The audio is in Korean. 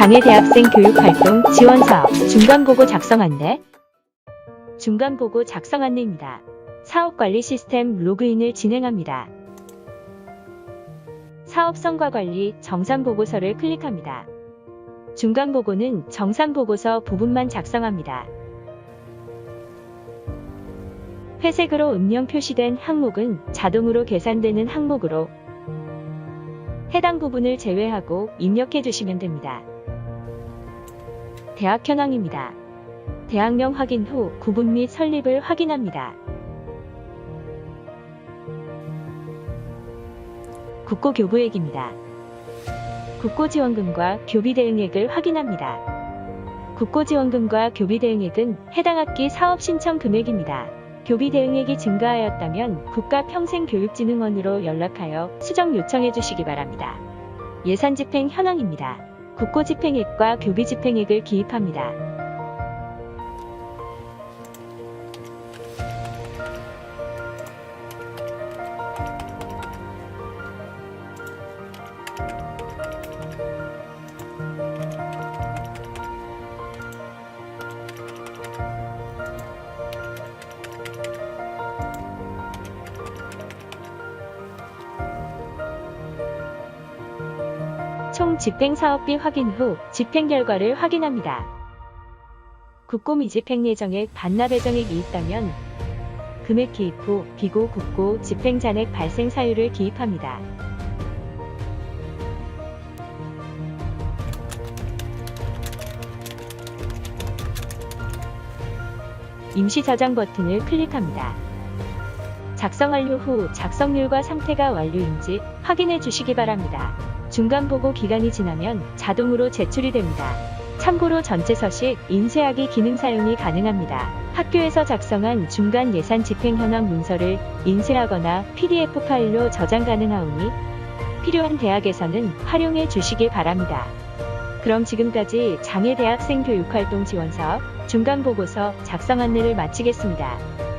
장애 대학생 교육 활동 지원 사업 중간 보고 작성 안내 중간 보고 작성 안내입니다. 사업 관리 시스템 로그인을 진행합니다. 사업 성과 관리 정산 보고서를 클릭합니다. 중간 보고는 정산 보고서 부분만 작성합니다. 회색으로 음영 표시된 항목은 자동으로 계산되는 항목으로 해당 부분을 제외하고 입력해 주시면 됩니다. 대학 현황입니다. 대학명 확인 후 구분 및 설립을 확인합니다. 국고 교부액입니다. 국고 지원금과 교비 대응액을 확인합니다. 국고 지원금과 교비 대응액은 해당 학기 사업 신청 금액입니다. 교비 대응액이 증가하였다면 국가평생교육진흥원으로 연락하여 수정 요청해 주시기 바랍니다. 예산 집행 현황입니다. 국고집행액과 교비집행액을 기입합니다. 총 집행 사업비 확인 후 집행 결과를 확인합니다. 국고 미 집행 예정액 반납 예정액이 있다면 금액 기입 후 비고 국고 집행 잔액 발생 사유를 기입합니다. 임시 저장 버튼을 클릭합니다. 작성 완료 후 작성률과 상태가 완료인지 확인해 주시기 바랍니다. 중간 보고 기간이 지나면 자동으로 제출이 됩니다. 참고로 전체 서식, 인쇄하기 기능 사용이 가능합니다. 학교에서 작성한 중간 예산 집행 현황 문서를 인쇄하거나 PDF 파일로 저장 가능하오니 필요한 대학에서는 활용해 주시기 바랍니다. 그럼 지금까지 장애 대학생 교육활동 지원 사업 중간 보고서 작성 안내를 마치겠습니다.